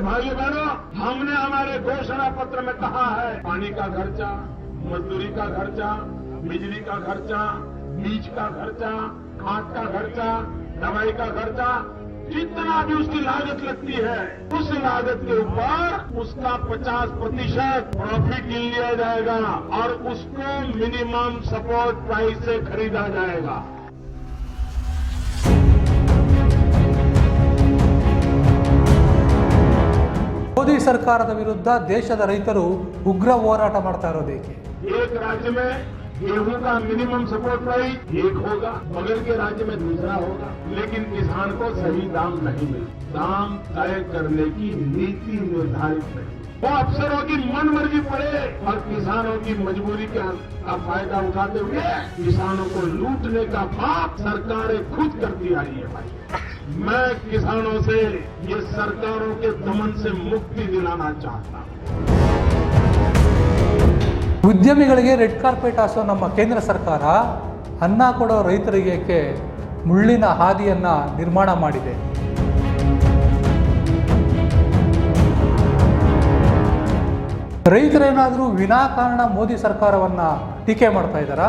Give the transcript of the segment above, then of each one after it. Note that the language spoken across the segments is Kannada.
भाई बहनों हमने हमारे घोषणा पत्र में कहा है, पानी का खर्चा, मजदूरी का खर्चा, बिजली का खर्चा बीज का खर्चा, खाद का खर्चा, दवाई का खर्चा, जितना भी उसकी लागत लगती है, उस लागत के ऊपर उसका 50 प्रतिशत प्रॉफिट लिया जाएगा और उसको मिनिमम सपोर्ट प्राइस से खरीदा जाएगा। ಮೋದಿ ಸರ್ಕಾರದ ವಿರುದ್ಧ ದೇಶದ ರೈತರು ಉಗ್ರ ಹೋರಾಟ ಮಾಡ್ತಾ ಇರೋದೇಕೆ एक राज्य में गेहूं का मिनिमम सपोर्ट प्राइस एक होगा बगल के राज्य में दूसरा होगा लेकिन किसान को सही दाम नहीं मिलता दाम तय करने की नीति निर्धारित नहीं वो अफसरों की मन मर्जी पड़े और किसानों की मजबूरी का, का फायदा उठाते हुए किसानों को लूटने का पाप सरकारें खुद करती आई है भाई मैं किसानों से ये सरकारों के दमन से मुक्ति दिलाना चाहता हूँ ಉದ್ಯಮಿಗಳಿಗೆ ರೆಡ್ ಕಾರ್ಪೆಟ್ ಹಾಸೋ ನಮ್ಮ ಕೇಂದ್ರ ಸರ್ಕಾರ ಅನ್ನ ಕೊಡೋ ರೈತರಿಗೆ ಮುಳ್ಳಿನ ಹಾದಿಯನ್ನ ನಿರ್ಮಾಣ ಮಾಡಿದೆ ರೈತರೇನಾದರೂ ವಿನಾಕಾರಣ ಮೋದಿ ಸರ್ಕಾರವನ್ನ ಟೀಕೆ ಮಾಡ್ತಾ ಇದ್ದಾರಾ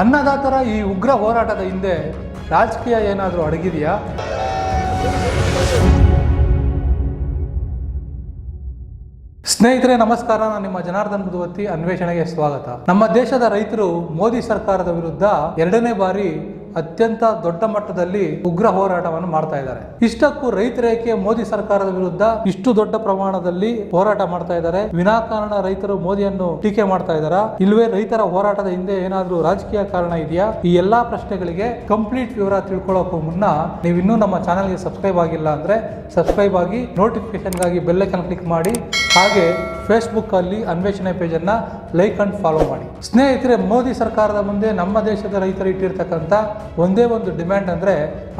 ಅನ್ನದಾತರ ಈ ಉಗ್ರ ಹೋರಾಟದ ಹಿಂದೆ ರಾಜಕೀಯ ಏನಾದರೂ ಅಡಗಿದೆಯಾ? ಸ್ನೇಹಿತರೆ, ನಮಸ್ಕಾರ. ನಾನು ನಿಮ್ಮ ಜನಾರ್ದನ್ ಬುಧವತ್ತಿ ಅನ್ವೇಷಣೆಗೆ ಸ್ವಾಗತ. ನಮ್ಮ ದೇಶದ ರೈತರು ಮೋದಿ ಸರ್ಕಾರದ ವಿರುದ್ಧ ಎರಡನೇ ಬಾರಿ ಅತ್ಯಂತ ದೊಡ್ಡ ಮಟ್ಟದಲ್ಲಿ ಉಗ್ರ ಹೋರಾಟವನ್ನು ಮಾಡ್ತಾ ಇದ್ದಾರೆ. ಇಷ್ಟಕ್ಕೂ ರೈತರೇಕೆ ಮೋದಿ ಸರ್ಕಾರದ ವಿರುದ್ಧ ಇಷ್ಟು ದೊಡ್ಡ ಪ್ರಮಾಣದಲ್ಲಿ ಹೋರಾಟ ಮಾಡ್ತಾ ಇದ್ದಾರೆ. ವಿನಾಕಾರಣ ರೈತರು ಮೋದಿಯನ್ನು ಟೀಕೆ ಮಾಡ್ತಾ ಇದ್ದಾರಾ? ಇಲ್ವೇ ರೈತರ ಹೋರಾಟದ ಹಿಂದೆ ಏನಾದರೂ ರಾಜಕೀಯ ಕಾರಣ ಇದೆಯಾ? ಈ ಎಲ್ಲಾ ಪ್ರಶ್ನೆಗಳಿಗೆ ಕಂಪ್ಲೀಟ್ ವಿವರ ತಿಳ್ಕೊಳ್ಳೋಕ್ಕೂ ಮುನ್ನ ನೀವು ಇನ್ನೂ ನಮ್ಮ ಚಾನಲ್ಗೆ ಸಬ್ಸ್ಕ್ರೈಬ್ ಆಗಿಲ್ಲ ಅಂದ್ರೆ ಸಬ್ಸ್ಕ್ರೈಬ್ ಆಗಿ ನೋಟಿಫಿಕೇಶನ್ಗಾಗಿ ಬೆಲ್ಲೈಕನ್ ಕ್ಲಿಕ್ ಮಾಡಿ. ಹಾಗೆ ಫೇಸ್ಬುಕ್ ಅಲ್ಲಿ ಅನ್ವೇಷಣೆ ಪೇಜನ್ನು ಲೈಕ್ ಅಂಡ್ ಫಾಲೋ ಮಾಡಿ. ಸ್ನೇಹಿತರೆ, ಮೋದಿ ಸರ್ಕಾರದ ಮುಂದೆ ನಮ್ಮ ದೇಶದ ರೈತರು ಇಟ್ಟಿರ್ತಕ್ಕಂಥ ಒಂದೇ ಒಂದು ಡಿಮ್ಯಾಂಡ್ ಅಂದ್ರೆ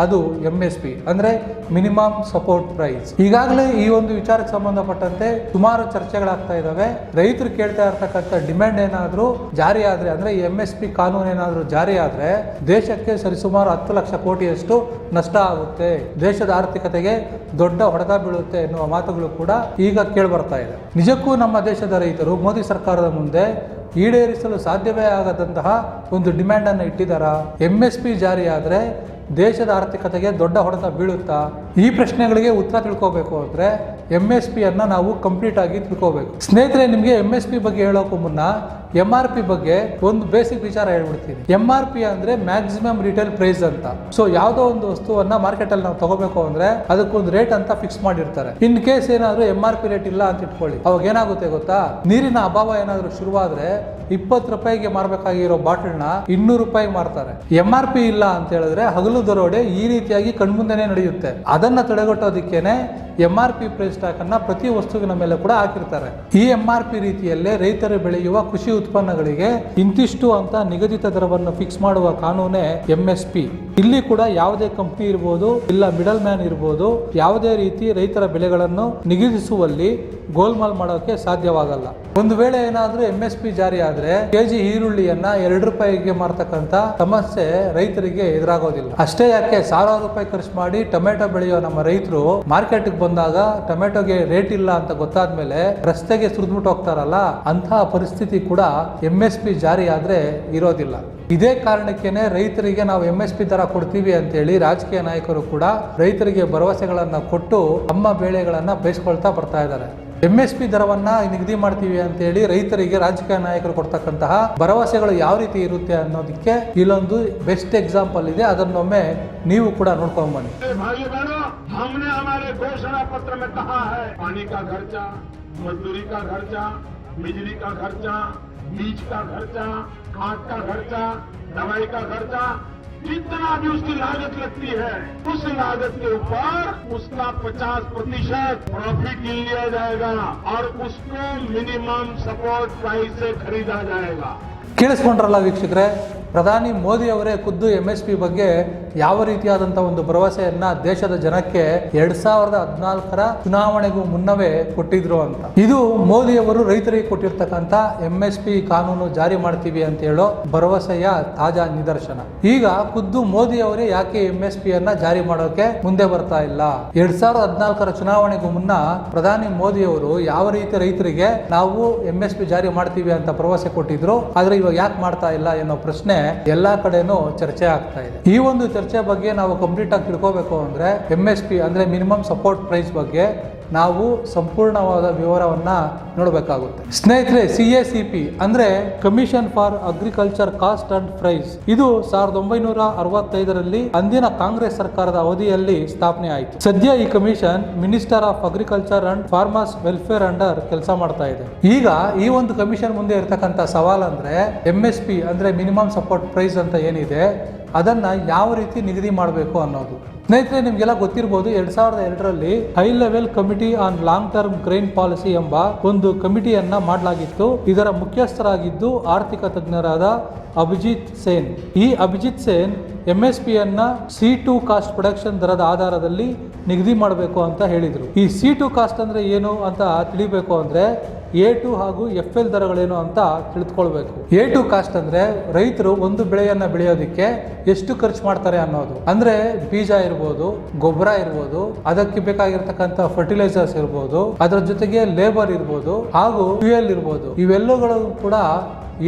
ಅದು ಎಂ ಎಸ್ ಪಿ ಅಂದ್ರೆ ಮಿನಿಮಮ್ ಸಪೋರ್ಟ್ ಪ್ರೈಸ್ ಈಗಾಗಲೇ ಈ ಒಂದು ವಿಚಾರಕ್ಕೆ ಸಂಬಂಧಪಟ್ಟಂತೆ ಸುಮಾರು ಚರ್ಚೆಗಳಾಗ್ತಾ ಇದಾವೆ ರೈತರು ಕೇಳ್ತಾ ಇರ್ತಕ್ಕಂಥ ಡಿಮ್ಯಾಂಡ್ ಏನಾದರೂ ಜಾರಿ ಆದ್ರೆ, ಅಂದ್ರೆ ಎಂ ಎಸ್ ಪಿ ಕಾನೂನು ಏನಾದರೂ ಜಾರಿ ಆದ್ರೆ ದೇಶಕ್ಕೆ ಸರಿಸುಮಾರು ಹತ್ತು ಲಕ್ಷ ಕೋಟಿಯಷ್ಟು ನಷ್ಟ ಆಗುತ್ತೆ. ದೇಶದ ಆರ್ಥಿಕತೆಗೆ ದೊಡ್ಡ ಹೊಡೆತ ಬೀಳುತ್ತೆ ಎನ್ನುವ ಮಾತುಗಳು ಕೂಡ ಈಗ ಕೇಳ್ಬರ್ತಾ ಇದೆ. ನಿಜಕ್ಕೂ ನಮ್ಮ ದೇಶದ ರೈತರು ಮೋದಿ ಸರ್ಕಾರದ ಮುಂದೆ ಈಡೇರಿಸಲು ಸಾಧ್ಯವೇ ಆಗದಂತಹ ಒಂದು ಡಿಮ್ಯಾಂಡ್ ಅನ್ನು ಇಟ್ಟಿದ್ದಾರಾ? ಎಂ ಎಸ್ ಪಿ ಜಾರಿಯಾದರೆ ದೇಶದ ಆರ್ಥಿಕತೆಗೆ ದೊಡ್ಡ ಹೊಡೆತ ಬೀಳುತ್ತಾ? ಈ ಪ್ರಶ್ನೆಗಳಿಗೆ ಉತ್ತರ ತಿಳ್ಕೋಬೇಕು ಅಂದ್ರೆ ಎಂ ಎಸ್ ಪಿ ಅನ್ನ ನಾವು ಕಂಪ್ಲೀಟ್ ಆಗಿ ತಿಳ್ಕೋಬೇಕು. ಸ್ನೇಹಿತರೆ, ನಿಮಗೆ ಎಂ ಎಸ್ ಪಿ ಬಗ್ಗೆ ಹೇಳೋಕ್ಕೂ ಮುನ್ನ ಎಂ ಆರ್ ಪಿ ಬಗ್ಗೆ ಒಂದು ಬೇಸಿಕ್ ವಿಚಾರ ಹೇಳ್ಬಿಡ್ತೀನಿ. ಎಂ ಆರ್ ಪಿ ಅಂದ್ರೆ ಮ್ಯಾಕ್ಸಿಮಮ್ ರಿಟೇಲ್ ಪ್ರೈಸ್ ಅಂತ. ಸೊ ಯಾವುದೋ ಒಂದು ವಸ್ತುವನ್ನ ಮಾರ್ಕೆಟ್ ಅಲ್ಲಿ ನಾವು ತಗೋಬೇಕು ಅಂದ್ರೆ ಅದಕ್ಕೊಂದು ರೇಟ್ ಅಂತ ಫಿಕ್ಸ್ ಮಾಡಿರ್ತಾರೆ. ಇನ್ ಕೇಸ್ ಏನಾದ್ರೂ ಎಂ ಆರ್ ಪಿ ರೇಟ್ ಇಲ್ಲ ಅಂತ ಇಟ್ಕೊಳ್ಳಿ. ಅವಾಗ ಏನಾಗುತ್ತೆ ಗೊತ್ತಾ? ನೀರಿನ ಅಭಾವ ಏನಾದ್ರು ಶುರುವಾದ್ರೆ ಇಪ್ಪತ್ತು ರೂಪಾಯಿಗೆ ಮಾರಬೇಕಾಗಿರೋ ಬಾಟಲ್ನ ಇನ್ನೂರು ರೂಪಾಯಿ ಮಾರ್ತಾರೆ. ಎಂ ಆರ್ ಪಿ ಇಲ್ಲ ಅಂತ ಹೇಳಿದ್ರೆ ಹಗಲು ದರೋಡೆ ಈ ರೀತಿಯಾಗಿ ಕಣ್ಮುಂದೆನೆ ನಡೆಯುತ್ತೆ. ಅದನ್ನ ತಡೆಗಟ್ಟೋದಿಕ್ಕೇನೆ M R P price stock ಅನ್ನ ಪ್ರತಿ ವಸ್ತುವಿನ ಮೇಲೆ ಕೂಡ ಹಾಕಿರ್ತಾರೆ. ಈ ಎಂ ಆರ್ ಪಿ ರೀತಿಯಲ್ಲೇ ರೈತರು ಬೆಳೆಯುವ ಕೃಷಿ ಉತ್ಪನ್ನಗಳಿಗೆ ಇಂತಿಷ್ಟು ಅಂತ ನಿಗದಿತ ದರವನ್ನು ಫಿಕ್ಸ್ ಮಾಡುವ ಕಾನೂನೇ ಎಂಎಸ್ಪಿ ಇಲ್ಲಿ ಕೂಡ ಯಾವುದೇ ಕಂಪ್ನಿ ಇರ್ಬೋದು, ಇಲ್ಲ ಮಿಡಲ್ ಮ್ಯಾನ್ ಇರ್ಬೋದು, ಯಾವುದೇ ರೀತಿ ರೈತರ ಬೆಳೆಗಳನ್ನು ನಿಗದಿಸುವಲ್ಲಿ ಗೋಲ್ಮಾಲ್ ಮಾಡೋಕೆ ಸಾಧ್ಯವಾಗಲ್ಲ. ಒಂದು ವೇಳೆ ಏನಾದರೂ ಎಂ ಎಸ್ ಪಿ ಜಾರಿ ಆದ್ರೆ ಕೆಜಿ ಈರುಳ್ಳಿಯನ್ನ ಎರಡು ರೂಪಾಯಿಗೆ ಮಾರ್ತಕ್ಕಂಥ ಸಮಸ್ಯೆ ರೈತರಿಗೆ ಎದುರಾಗೋದಿಲ್ಲ. ಅಷ್ಟೇ ಯಾಕೆ ಸಾವಿರಾರು ರೂಪಾಯಿ ಖರ್ಚು ಮಾಡಿ ಟೊಮೆಟೊ ಬೆಳೆಯೋ ನಮ್ಮ ರೈತರು ಮಾರ್ಕೆಟ್ಗೆ ಬಂದಾಗ ಟೊಮೆಟೊಗೆ ರೇಟ್ ಇಲ್ಲ ಅಂತ ಗೊತ್ತಾದ ಮೇಲೆ ರಸ್ತೆಗೆ ಸುರಿದ್ಬಿಟ್ಟು ಹೋಗ್ತಾರಲ್ಲ, ಅಂತಹ ಪರಿಸ್ಥಿತಿ ಕೂಡ ಎಂ ಎಸ್ ಪಿ ಜಾರಿ ಆದರೆ ಇರೋದಿಲ್ಲ. ಇದೇ ಕಾರಣಕ್ಕೇನೆ ರೈತರಿಗೆ ನಾವು ಎಂ ಎಸ್ ಪಿ ದರ ಕೊಡ್ತೀವಿ ಅಂತೇಳಿ ರಾಜಕೀಯ ನಾಯಕರು ಕೂಡ ರೈತರಿಗೆ ಭರವಸೆಗಳನ್ನು ಕೊಟ್ಟು ತಮ್ಮ ಬೆಳೆಗಳನ್ನು ಬಯಸ್ಕೊಳ್ತಾ ಬರ್ತಾ ಇದ್ದಾರೆ. ಎಂ ಎಸ್ ಪಿ ದರವನ್ನ ನಿಗದಿ ಮಾಡ್ತೀವಿ ಅಂತ ಹೇಳಿ ರೈತರಿಗೆ ರಾಜಕೀಯ ನಾಯಕರು ಕೊಡ್ತಕ್ಕಂತಹ ಭರವಸೆಗಳು ಯಾವ ರೀತಿ ಇರುತ್ತೆ ಅನ್ನೋದಕ್ಕೆ ಇಲ್ಲೊಂದು ಬೆಸ್ಟ್ ಎಕ್ಸಾಂಪಲ್ ಇದೆ. ಅದನ್ನೊಮ್ಮೆ ನೀವು ಕೂಡ ನೋಡ್ಕೊಂಡ್ ಬನ್ನಿ. ಖರ್ಚಾ ಖರ್ಚಾ हमारे घोषणा पत्र में कहा है पानी का खर्चा मजदूरी का खर्चा बिजली का खर्चा बीज का खर्चा खाद का खर्चा दवाई का खर्चा जितना भी उसकी लागत लगती है उस लागत के ऊपर उसका 50 प्रतिशत प्रॉफिट ले लिया जाएगा और उसको मिनिमम सपोर्ट प्राइस से खरीदा जाएगा ಕೇಳಿಸ್ಕೊಂಡ್ರಲ್ಲ ವೀಕ್ಷಕರೇ ಪ್ರಧಾನಿ ಮೋದಿ ಅವರೇ ಖುದ್ದು ಎಂ ಎಸ್ ಪಿ ಬಗ್ಗೆ ಯಾವ ರೀತಿಯಾದಂಥ ಒಂದು ಭರವಸೆಯನ್ನ ದೇಶದ ಜನಕ್ಕೆ ಎರಡ್ ಸಾವಿರದ ಹದಿನಾಲ್ಕರ ಚುನಾವಣೆಗೂ ಮುನ್ನವೇ ಕೊಟ್ಟಿದ್ರು ಅಂತ. ಇದು ಮೋದಿ ಅವರು ರೈತರಿಗೆ ಕೊಟ್ಟಿರ್ತಕ್ಕಂಥ ಎಂ ಎಸ್ ಪಿ ಕಾನೂನು ಜಾರಿ ಮಾಡ್ತೀವಿ ಅಂತ ಹೇಳೋ ಭರವಸೆಯ ತಾಜಾ ನಿದರ್ಶನ. ಈಗ ಖುದ್ದು ಮೋದಿ ಅವರೇ ಯಾಕೆ ಎಂ ಎಸ್ ಪಿ ಅನ್ನ ಜಾರಿ ಮಾಡೋಕೆ ಮುಂದೆ ಬರ್ತಾ ಇಲ್ಲ? ಎರಡ್ ಸಾವಿರದ ಹದಿನಾಲ್ಕರ ಚುನಾವಣೆಗೂ ಮುನ್ನ ಪ್ರಧಾನಿ ಮೋದಿ ಅವರು ಯಾವ ರೀತಿ ರೈತರಿಗೆ ನಾವು ಎಂ ಎಸ್ ಪಿ ಜಾರಿ ಮಾಡ್ತೀವಿ ಅಂತ ಭರವಸೆ ಕೊಟ್ಟಿದ್ರು, ಆದ್ರೆ ಇವಾಗ ಯಾಕೆ ಮಾಡ್ತಾ ಇಲ್ಲ ಅನ್ನೋ ಪ್ರಶ್ನೆ ಎಲ್ಲಾ ಕಡೆನೂ ಚರ್ಚೆ ಆಗ್ತಾ ಇದೆ. ಈ ಒಂದು ಚರ್ಚೆ ಬಗ್ಗೆ ನಾವು ಕಂಪ್ಲೀಟ್ ಆಗಿ ತಿಳ್ಕೋಬೇಕು ಅಂದ್ರೆ ಎಂ ಎಸ್ ಪಿ ಅಂದ್ರೆ ಮಿನಿಮಮ್ ಸಪೋರ್ಟ್ ಪ್ರೈಸ್ ಬಗ್ಗೆ ನಾವು ಸಂಪೂರ್ಣವಾದ ವಿವರವನ್ನು ನೋಡಬೇಕಾಗುತ್ತೆ. ಸ್ನೇಹಿತರೆ ಸಿ ಎ ಸಿ ಪಿ ಅಂದರೆ commission for agriculture cost and price ಇದು ಸಾವಿರದ ಒಂಬೈನೂರ ಅರವತ್ತೈದರಲ್ಲಿ ಅಂದಿನ ಕಾಂಗ್ರೆಸ್ ಸರ್ಕಾರದ ಅವಧಿಯಲ್ಲಿ ಸ್ಥಾಪನೆ ಆಯಿತು. ಸದ್ಯ ಈ commission minister of agriculture and farmers welfare under ಕೆಲಸ ಮಾಡ್ತಾ ಇದೆ. ಈಗ ಈ ಒಂದು ಕಮಿಷನ್ ಮುಂದೆ ಇರತಕ್ಕಂಥ ಸವಾಲ್ ಅಂದ್ರೆ ಎಂ ಎಸ್ ಪಿ ಅಂದ್ರೆ ಮಿನಿಮಮ್ ಸಪೋರ್ಟ್ ಪ್ರೈಸ್ ಅಂತ ಏನಿದೆ, ಅದನ್ನ ಯಾವ ರೀತಿ ನಿಗದಿ ಮಾಡಬೇಕು ಅನ್ನೋದು. ಸ್ನೇಹಿತರೆ, ನಿಮ್ಗೆಲ್ಲ ಗೊತ್ತಿರಬಹುದು ಎರಡ್ ಸಾವಿರದ ಎರಡರಲ್ಲಿ high level committee on long term grain policy ಎಂಬ ಒಂದು ಕಮಿಟಿಯನ್ನ ಮಾಡಲಾಗಿತ್ತು. ಇದರ ಮುಖ್ಯಸ್ಥರಾಗಿದ್ದು ಆರ್ಥಿಕ ತಜ್ಞರಾದ ಅಭಿಜಿತ್ ಸೇನ್. ಈ Abhijit Sen M S P ಅನ್ನ ಸಿ ಟು ಕಾಸ್ಟ್ ಪ್ರೊಡಕ್ಷನ್ ದರದ ಆಧಾರದಲ್ಲಿ ನಿಗದಿ ಮಾಡಬೇಕು ಅಂತ ಹೇಳಿದರು. ಈ ಸಿ ಟು ಕಾಸ್ಟ್ ಅಂದ್ರೆ ಏನು ಅಂತ ತಿಳಿಬೇಕು ಅಂದ್ರೆ ಎ ಟು ಹಾಗೂ ಎಫ್ ಎಲ್ ದರಗಳೇನು ಅಂತ ತಿಳಿದುಕೊಳ್ಬೇಕು. ಎ ಟು ಕಾಸ್ಟ್ ಅಂದ್ರೆ ರೈತರು ಒಂದು ಬೆಳೆಯನ್ನ ಬೆಳೆಯೋದಕ್ಕೆ ಎಷ್ಟು ಖರ್ಚು ಮಾಡ್ತಾರೆ ಅನ್ನೋದು. ಅಂದ್ರೆ ಬೀಜ ಇರ್ಬೋದು, ಗೊಬ್ಬರ ಇರ್ಬೋದು, ಅದಕ್ಕೆ ಬೇಕಾಗಿರ್ತಕ್ಕಂಥ ಫರ್ಟಿಲೈಸರ್ಸ್ ಇರ್ಬೋದು, ಅದರ ಜೊತೆಗೆ ಲೇಬರ್ ಇರ್ಬೋದು ಹಾಗೂ ಫ್ಯೂಯಲ್ ಇರ್ಬೋದು. ಇವೆಲ್ಲಗಳು ಕೂಡ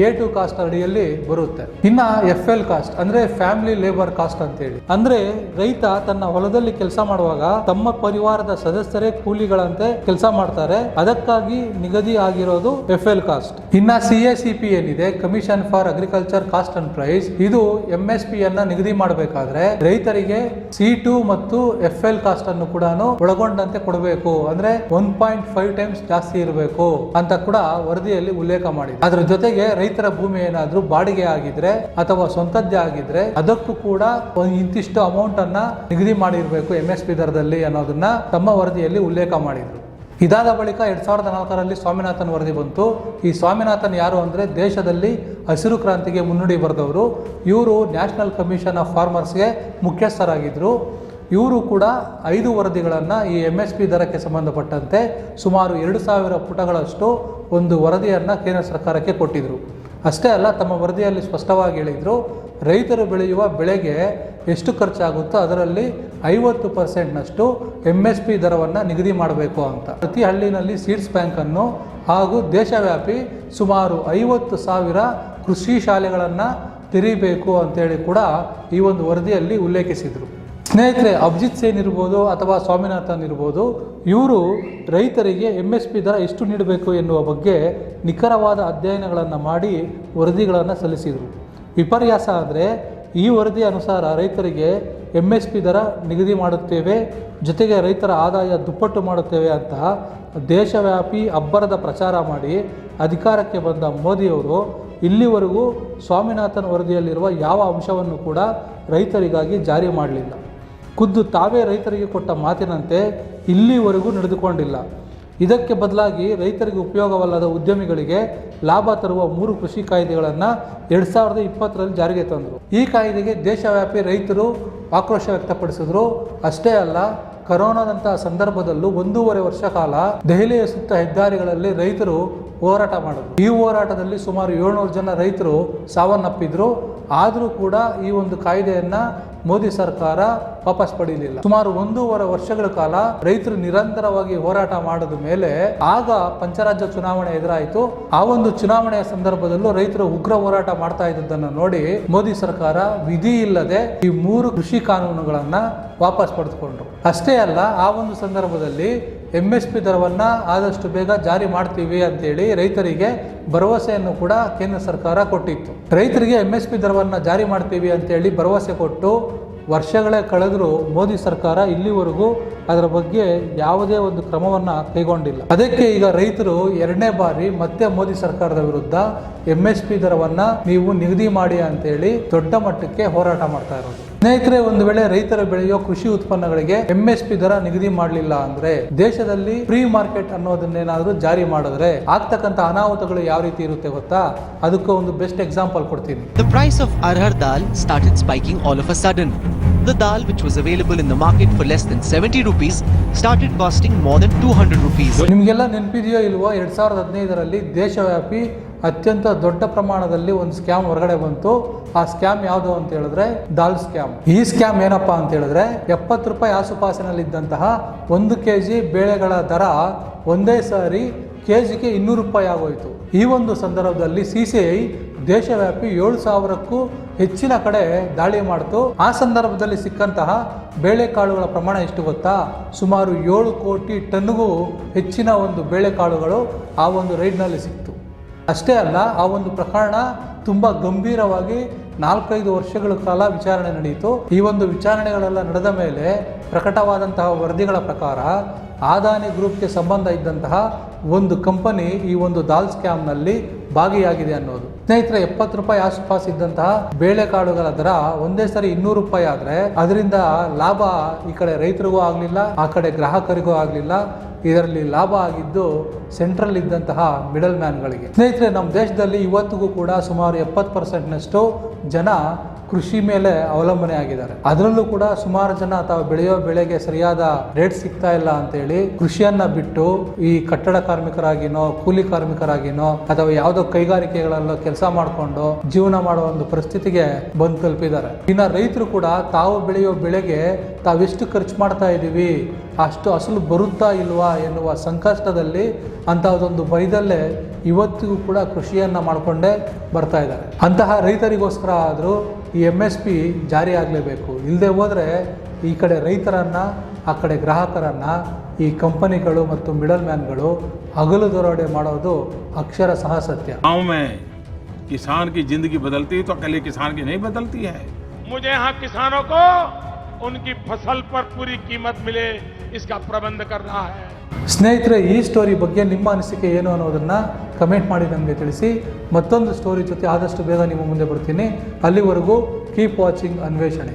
ಎ ಟು ಕಾಸ್ಟ್ ಅಡಿಯಲ್ಲಿ ಬರುತ್ತೆ. ಇನ್ನ ಎಫ್ ಎಲ್ ಕಾಸ್ಟ್ ಅಂದ್ರೆ ಫ್ಯಾಮಿಲಿ ಲೇಬರ್ ಕಾಸ್ಟ್ ಅಂತೇಳಿ. ಅಂದ್ರೆ ರೈತ ತನ್ನ ಹೊಲದಲ್ಲಿ ಕೆಲಸ ಮಾಡುವಾಗ ತಮ್ಮ ಪರಿವಾರದ ಸದಸ್ಯರೇ ಕೂಲಿಗಳಂತೆ ಕೆಲಸ ಮಾಡ್ತಾರೆ. ಅದಕ್ಕಾಗಿ ನಿಗದಿ ಆಗಿರೋದು ಎಫ್ ಎಲ್ ಕಾಸ್ಟ್ ಇನ್ನ ಸಿ ಎ ಸಿ ಪಿ ಏನಿದೆ commission for agriculture cost and price ಇದು ಎಂ ಎಸ್ ಪಿ ಅನ್ನ ನಿಗದಿ ಮಾಡಬೇಕಾದ್ರೆ ರೈತರಿಗೆ ಸಿ ಟು ಮತ್ತು ಎಫ್ ಎಲ್ ಕಾಸ್ಟ್ ಅನ್ನು ಕೂಡ ಒಳಗೊಂಡಂತೆ ಕೊಡಬೇಕು. ಅಂದ್ರೆ ಒನ್ ಪಾಯಿಂಟ್ ಫೈವ್ ಟೈಮ್ಸ್ ಜಾಸ್ತಿ ಇರಬೇಕು ಅಂತ ಕೂಡ ವರದಿಯಲ್ಲಿ ಉಲ್ಲೇಖ ಮಾಡಿದೆ. ಅದರ ಜೊತೆಗೆ ರೈತರ ಭೂಮಿ ಏನಾದರೂ ಬಾಡಿಗೆ ಆಗಿದ್ರೆ ಅಥವಾ ಸ್ವಂತದ್ದೇ ಆಗಿದ್ರೆ ಅದಕ್ಕೂ ಕೂಡ ಇಂತಿಷ್ಟು ಅಮೌಂಟ್ ಅನ್ನ ನಿಗದಿ ಮಾಡಿರ್ಬೇಕು ಎಂ ಎಸ್ ಪಿ ದರದಲ್ಲಿ ಅನ್ನೋದನ್ನ ತಮ್ಮ ವರದಿಯಲ್ಲಿ ಉಲ್ಲೇಖ ಮಾಡಿದ್ರು. ಇದಾದ ಬಳಿಕ ಎರಡ್ ಸಾವಿರದ ನಾಲ್ಕರಲ್ಲಿ ಸ್ವಾಮಿನಾಥನ್ ವರದಿ ಬಂತು. ಈ ಸ್ವಾಮಿನಾಥನ್ ಯಾರು ಅಂದ್ರೆ ದೇಶದಲ್ಲಿ ಹಸಿರು ಕ್ರಾಂತಿಗೆ ಮುನ್ನುಡಿ ಬರೆದವರು. ಇವರು ನ್ಯಾಷನಲ್ ಕಮಿಷನ್ ಆಫ್ ಫಾರ್ಮರ್ಸ್ಗೆ ಮುಖ್ಯಸ್ಥರಾಗಿದ್ದರು ಇವರು ಕೂಡ ಐದು ವರದಿಗಳನ್ನು ಈ ಎಂ ಎಸ್ ಪಿ ದರಕ್ಕೆ ಸಂಬಂಧಪಟ್ಟಂತೆ ಸುಮಾರು ಎರಡು ಸಾವಿರ ಪುಟಗಳಷ್ಟು ಒಂದು ವರದಿಯನ್ನು ಕೇಂದ್ರ ಸರ್ಕಾರಕ್ಕೆ ಕೊಟ್ಟಿದ್ದರು ಅಷ್ಟೇ ಅಲ್ಲ, ತಮ್ಮ ವರದಿಯಲ್ಲಿ ಸ್ಪಷ್ಟವಾಗಿ ಹೇಳಿದರು, ರೈತರು ಬೆಳೆಯುವ ಬೆಳೆಗೆ ಎಷ್ಟು ಖರ್ಚಾಗುತ್ತೋ ಅದರಲ್ಲಿ ಐವತ್ತು ಪರ್ಸೆಂಟ್ನಷ್ಟು ಎಂ ಎಸ್ ಪಿ ದರವನ್ನು ನಿಗದಿ ಮಾಡಬೇಕು ಅಂತ. ಪ್ರತಿ ಹಳ್ಳಿನಲ್ಲಿ ಸೀಡ್ಸ್ ಬ್ಯಾಂಕನ್ನು ಹಾಗೂ ದೇಶವ್ಯಾಪಿ ಸುಮಾರು ಐವತ್ತು ಸಾವಿರ ಕೃಷಿ ಶಾಲೆಗಳನ್ನು ತೆರೀಬೇಕು ಅಂತೇಳಿ ಕೂಡ ಈ ಒಂದು ವರದಿಯಲ್ಲಿ ಉಲ್ಲೇಖಿಸಿದರು. ಸ್ನೇಹಿತರೆ, ಅಭಿಜಿತ್ ಸೇನ್ ಇರ್ಬೋದು ಅಥವಾ ಸ್ವಾಮಿನಾಥನ್ ಇರ್ಬೋದು, ಇವರು ರೈತರಿಗೆ ಎಂ ಎಸ್ ಪಿ ದರ ಎಷ್ಟು ನೀಡಬೇಕು ಎನ್ನುವ ಬಗ್ಗೆ ನಿಖರವಾದ ಅಧ್ಯಯನಗಳನ್ನು ಮಾಡಿ ವರದಿಗಳನ್ನು ಸಲ್ಲಿಸಿದರು. ವಿಪರ್ಯಾಸ ಅಂದರೆ ಈ ವರದಿ ಅನುಸಾರ ರೈತರಿಗೆ ಎಂ ಎಸ್ ಪಿ ದರ ನಿಗದಿ ಮಾಡುತ್ತೇವೆ, ಜೊತೆಗೆ ರೈತರ ಆದಾಯ ದುಪ್ಪಟ್ಟು ಮಾಡುತ್ತೇವೆ ಅಂತ ದೇಶವ್ಯಾಪಿ ಅಬ್ಬರದ ಪ್ರಚಾರ ಮಾಡಿ ಅಧಿಕಾರಕ್ಕೆ ಬಂದ ಮೋದಿಯವರು ಇಲ್ಲಿವರೆಗೂ ಸ್ವಾಮಿನಾಥನ್ ವರದಿಯಲ್ಲಿರುವ ಯಾವ ಅಂಶವನ್ನು ಕೂಡ ರೈತರಿಗಾಗಿ ಜಾರಿ ಮಾಡಲಿಲ್ಲ. ಖುದ್ದು ತಾವೇ ರೈತರಿಗೆ ಕೊಟ್ಟ ಮಾತಿನಂತೆ ಇಲ್ಲಿವರೆಗೂ ನಡೆದುಕೊಂಡಿಲ್ಲ. ಇದಕ್ಕೆ ಬದಲಾಗಿ ರೈತರಿಗೆ ಉಪಯೋಗವಲ್ಲದ ಉದ್ಯಮಿಗಳಿಗೆ ಲಾಭ ತರುವ ಮೂರು ಕೃಷಿ ಕಾಯ್ದೆಗಳನ್ನು ಎರಡು ಸಾವಿರದ ಇಪ್ಪತ್ತರಲ್ಲಿ ಜಾರಿಗೆ ತಂದರು. ಈ ಕಾಯ್ದೆಗೆ ದೇಶವ್ಯಾಪಿ ರೈತರು ಆಕ್ರೋಶ ವ್ಯಕ್ತಪಡಿಸಿದ್ರು. ಅಷ್ಟೇ ಅಲ್ಲ, ಕರೋನಾದಂತಹ ಸಂದರ್ಭದಲ್ಲೂ ಒಂದೂವರೆ ವರ್ಷ ಕಾಲ ದೆಹಲಿಯ ಸುತ್ತ ಹೆದ್ದಾರಿಗಳಲ್ಲಿ ರೈತರು ಹೋರಾಟ ಮಾಡಿದ್ರು. ಈ ಹೋರಾಟದಲ್ಲಿ ಸುಮಾರು ಏಳ್ನೂರು ಜನ ರೈತರು ಸಾವನ್ನಪ್ಪಿದ್ರು. ಆದರೂ ಕೂಡ ಈ ಒಂದು ಕಾಯ್ದೆಯನ್ನ ಮೋದಿ ಸರ್ಕಾರ ವಾಪಸ್ ಪಡೀಲಿಲ್ಲ ಸುಮಾರು ಒಂದೂವರೆ ವರ್ಷಗಳ ಕಾಲ ರೈತರು ನಿರಂತರವಾಗಿ ಹೋರಾಟ ಮಾಡಿದ ಮೇಲೆ ಆಗ ಪಂಚರಾಜ್ಯ ಚುನಾವಣೆ ಎದುರಾಯಿತು. ಆ ಒಂದು ಚುನಾವಣೆಯ ಸಂದರ್ಭದಲ್ಲೂ ರೈತರು ಉಗ್ರ ಹೋರಾಟ ಮಾಡ್ತಾ ಇದ್ದದ್ದನ್ನು ನೋಡಿ ಮೋದಿ ಸರ್ಕಾರ ವಿಧಿ ಇಲ್ಲದೆ ಈ ಮೂರು ಕೃಷಿ ಕಾನೂನುಗಳನ್ನ ವಾಪಸ್ ಪಡೆದುಕೊಂಡ್ರು. ಅಷ್ಟೇ ಅಲ್ಲ, ಆ ಒಂದು ಸಂದರ್ಭದಲ್ಲಿ ಎಂ ಎಸ್ ಪಿ ದರವನ್ನು ಆದಷ್ಟು ಬೇಗ ಜಾರಿ ಮಾಡ್ತೀವಿ ಅಂತೇಳಿ ರೈತರಿಗೆ ಭರವಸೆಯನ್ನು ಕೂಡ ಕೇಂದ್ರ ಸರ್ಕಾರ ಕೊಟ್ಟಿತ್ತು. ರೈತರಿಗೆ ಎಂ ಎಸ್ ಪಿ ದರವನ್ನು ಜಾರಿ ಮಾಡ್ತೀವಿ ಅಂತೇಳಿ ಭರವಸೆ ಕೊಟ್ಟು ವರ್ಷಗಳೇ ಕಳೆದರೂ ಮೋದಿ ಸರ್ಕಾರ ಇಲ್ಲಿವರೆಗೂ ಅದರ ಬಗ್ಗೆ ಯಾವುದೇ ಒಂದು ಕ್ರಮವನ್ನು ಕೈಗೊಂಡಿಲ್ಲ. ಅದಕ್ಕೆ ಈಗ ರೈತರು ಎರಡನೇ ಬಾರಿ ಮತ್ತೆ ಮೋದಿ ಸರ್ಕಾರದ ವಿರುದ್ಧ ಎಂ ಎಸ್ ಪಿ ದರವನ್ನು ನೀವು ನಿಗದಿ ಮಾಡಿ ಅಂತೇಳಿ ದೊಡ್ಡ ಮಟ್ಟಕ್ಕೆ ಹೋರಾಟ ಮಾಡ್ತಾ ಇರೋದು. ಸ್ನೇಹಿತರೆ ಒಂದು ವೇಳೆ ರೈತರು ಬೆಳೆಯೋ ಕೃಷಿ ಉತ್ಪನ್ನಗಳಿಗೆ ಎಂ ಎಸ್ ಪಿ ದರ ನಿಗದಿ ಮಾಡಲಿಲ್ಲ ಅಂದ್ರೆ ದೇಶದಲ್ಲಿ ಫ್ರೀ ಮಾರ್ಕೆಟ್ ಅನ್ನೋದನ್ನೇನಾದ್ರೂ ಜಾರಿ ಮಾಡಿದ್ರೆ ಆಗ್ತಕ್ಕಂತ ಅನಾಹುತಗಳು ಯಾವ ರೀತಿ ಇರುತ್ತೆ ಗೊತ್ತಾ ಅದಕ್ಕೆ ಒಂದು ಬೆಸ್ಟ್ ಎಕ್ಸಾಂಪಲ್ ಕೊಡ್ತೀನಿ The price of arhar dal started spiking all of a sudden. The dal, which was available in the market for less than 70 rupees, started costing more than 200 rupees. ನಿಮಗೆಲ್ಲ ನೆನಪಿದೆಯೋ ಇಲ್ವೋ ಎರಡ್ ಸಾವಿರದ ಹದಿನೈದರಲ್ಲಿ ದೇಶವ್ಯಾಪಿ ಅತ್ಯಂತ ದೊಡ್ಡ ಪ್ರಮಾಣದಲ್ಲಿ ಒಂದು ಸ್ಕ್ಯಾಮ್ ಹೊರಗಡೆ ಬಂತು. ಆ ಸ್ಕ್ಯಾಮ್ ಯಾವುದು ಅಂತ ಹೇಳಿದ್ರೆ ದಾಲ್ ಸ್ಕ್ಯಾಮ್. ಈ ಸ್ಕ್ಯಾಮ್ ಏನಪ್ಪಾ ಅಂತ ಹೇಳಿದ್ರೆ ಎಪ್ಪತ್ತು ರೂಪಾಯಿ ಆಸುಪಾಸಿನಲ್ಲಿದ್ದಂತಹ ಒಂದು ಕೆ ಜಿ ಬೇಳೆಗಳ ದರ ಒಂದೇ ಸಾರಿ ಕೆ ಜಿಗೆ ಇನ್ನೂರು ರೂಪಾಯಿ ಆಗೋಯ್ತು. ಈ ಒಂದು ಸಂದರ್ಭದಲ್ಲಿ ಸಿ ಸಿ ಐ ದೇಶವ್ಯಾಪಿ ಏಳು ಸಾವಿರಕ್ಕೂ ಹೆಚ್ಚಿನ ಕಡೆ ದಾಳಿ ಮಾಡಿತು. ಆ ಸಂದರ್ಭದಲ್ಲಿ ಸಿಕ್ಕಂತಹ ಬೇಳೆಕಾಳುಗಳ ಪ್ರಮಾಣ ಎಷ್ಟು ಗೊತ್ತಾ? ಸುಮಾರು ಏಳು ಕೋಟಿ ಟನ್ಗೂ ಹೆಚ್ಚಿನ ಒಂದು ಬೇಳೆಕಾಳುಗಳು ಆ ಒಂದು ರೈಡ್ನಲ್ಲಿ ಸಿಕ್ತು. ಅಷ್ಟೇ ಅಲ್ಲ, ಆ ಒಂದು ಪ್ರಕರಣ ತುಂಬ ಗಂಭೀರವಾಗಿ ನಾಲ್ಕೈದು ವರ್ಷಗಳ ಕಾಲ ವಿಚಾರಣೆ ನಡೆಯಿತು ಈ ಒಂದು ವಿಚಾರಣೆಗಳೆಲ್ಲ ನಡೆದ ಮೇಲೆ ಪ್ರಕಟವಾದಂತಹ ವರದಿಗಳ ಪ್ರಕಾರ ಆದಾನಿ ಗ್ರೂಪ್ಗೆ ಸಂಬಂಧ ಇದ್ದಂತಹ ಒಂದು ಕಂಪನಿ ಈ ಒಂದು ದಾಲ್ ಸ್ಕ್ಯಾಮ್ನಲ್ಲಿ ಭಾಗಿಯಾಗಿದೆ ಅನ್ನೋದು. ಸ್ನೇಹಿತರೆ, ಎಪ್ಪತ್ತು ರೂಪಾಯಿ ಆಸುಪಾಸು ಇದ್ದಂತಹ ಬೇಳೆಕಾಳುಗಳ ದರ ಒಂದೇ ಸರಿ ಇನ್ನೂರು ರೂಪಾಯಿ ಆದರೆ, ಅದರಿಂದ ಲಾಭ ಈ ಕಡೆ ರೈತರಿಗೂ ಆಗಲಿಲ್ಲ, ಆ ಕಡೆ ಗ್ರಾಹಕರಿಗೂ ಆಗಲಿಲ್ಲ. ಇದರಲ್ಲಿ ಲಾಭ ಆಗಿದ್ದು ಸೆಂಟ್ರಲ್ ಇದ್ದಂತಹ ಮಿಡಲ್ ಮ್ಯಾನ್ಗಳಿಗೆ ಸ್ನೇಹಿತರೆ ನಮ್ಮ ದೇಶದಲ್ಲಿ ಇವತ್ತಿಗೂ ಕೂಡ ಸುಮಾರು ಎಪ್ಪತ್ತು ಪರ್ಸೆಂಟ್ನಷ್ಟು ಜನ ಕೃಷಿ ಮೇಲೆ ಅವಲಂಬನೆ ಆಗಿದ್ದಾರೆ. ಅದರಲ್ಲೂ ಕೂಡ ಸುಮಾರು ಜನ ತಾವು ಬೆಳೆಯೋ ಬೆಳೆಗೆ ಸರಿಯಾದ ರೇಟ್ ಸಿಗ್ತಾ ಇಲ್ಲ ಅಂತೇಳಿ ಕೃಷಿಯನ್ನ ಬಿಟ್ಟು ಈ ಕಟ್ಟಡ ಕಾರ್ಮಿಕರಾಗಿನೋ, ಕೂಲಿ ಕಾರ್ಮಿಕರಾಗಿನೋ ಅಥವಾ ಯಾವುದೋ ಕೈಗಾರಿಕೆಗಳಲ್ಲೋ ಕೆಲಸ ಮಾಡಿಕೊಂಡು ಜೀವನ ಮಾಡೋ ಒಂದು ಪರಿಸ್ಥಿತಿಗೆ ಬಂದು ತಲುಪಿದ್ದಾರೆ. ಇನ್ನು ರೈತರು ಕೂಡ ತಾವು ಬೆಳೆಯೋ ಬೆಳೆಗೆ ತಾವೆಷ್ಟು ಖರ್ಚು ಮಾಡ್ತಾ ಇದ್ದೀವಿ, ಅಷ್ಟು ಅಸಲು ಬರುತ್ತಾ ಇಲ್ವಾ ಎನ್ನುವ ಸಂಕಷ್ಟದಲ್ಲಿ ಅಂತಹದೊಂದು ಭಯದಲ್ಲೇ ಇವತ್ತಿಗೂ ಕೂಡ ಕೃಷಿಯನ್ನ ಮಾಡಿಕೊಂಡೇ ಬರ್ತಾ ಇದ್ದಾರೆ. ಅಂತಹ ರೈತರಿಗೋಸ್ಕರ ಆದರೂ ಈ ಎಮ್ ಎಸ್ ಪಿ ಜಾರಿ ಆಗಲೇಬೇಕು ಇಲ್ಲದೆ ಹೋದರೆ ಈ ಕಡೆ ರೈತರನ್ನ ಆ ಕಡೆ ಗ್ರಾಹಕರನ್ನ ಈ ಕಂಪನಿಗಳು ಮತ್ತು ಮಿಡಲ್ ಮ್ಯಾನ್ಗಳು ಹಗಲು ದರೋಡೆ ಮಾಡೋದು ಅಕ್ಷರ ಸಹ ಸತ್ಯ गांव में किसान की जिंदगी बदलती है तो अकेले किसान की नहीं बदलती है मुझे यहाँ किसानों को उनकी फसल पर पूरी कीमत मिले इसका प्रबंध करना है ಸ್ನೇಹಿತರೆ, ಈ ಸ್ಟೋರಿ ಬಗ್ಗೆ ನಿಮ್ಮ ಅನಿಸಿಕೆ ಏನು ಅನ್ನೋದನ್ನು ಕಮೆಂಟ್ ಮಾಡಿ ನಮಗೆ ತಿಳಿಸಿ. ಮತ್ತೊಂದು ಸ್ಟೋರಿ ಜೊತೆ ಆದಷ್ಟು ಬೇಗ ನಿಮ್ಮ ಮುಂದೆ ಬರ್ತೀನಿ. ಅಲ್ಲಿವರೆಗೂ ಕೀಪ್ ವಾಚಿಂಗ್ ಅನ್ವೇಷಣೆ